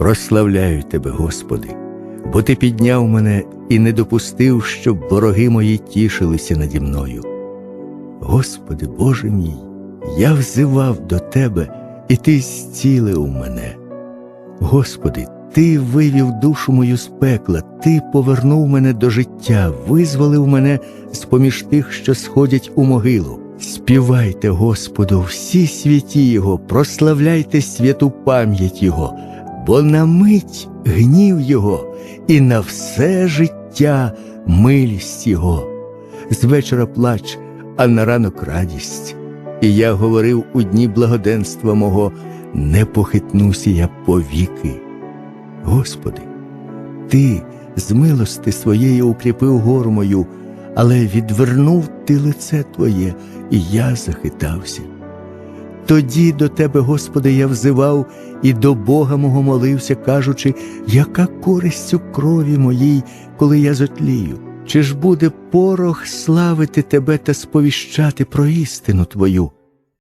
Прославляю Тебе, Господи, бо Ти підняв мене і не допустив, щоб вороги мої тішилися наді мною. Господи, Боже мій, я взивав до Тебе, і Ти зцілив мене. Господи, Ти вивів душу мою з пекла, Ти повернув мене до життя, визволив мене з поміж тих, що сходять у могилу. Співайте Господу, всі святі Його, прославляйте святу пам'ять Його, бо на мить гнів Його і на все життя милість Його. З вечора плач, а на ранок радість. І я говорив у дні благоденства мого, не похитнуся я повіки. Господи, Ти з милости своєї укріпив гору мою, але відвернув ти лице Твоє, і я захитався. Тоді до Тебе, Господи, я взивав і до Бога мого молився, кажучи, яка користь у крові моїй, коли я зотлію? Чи ж буде порох славити Тебе та сповіщати про істину Твою?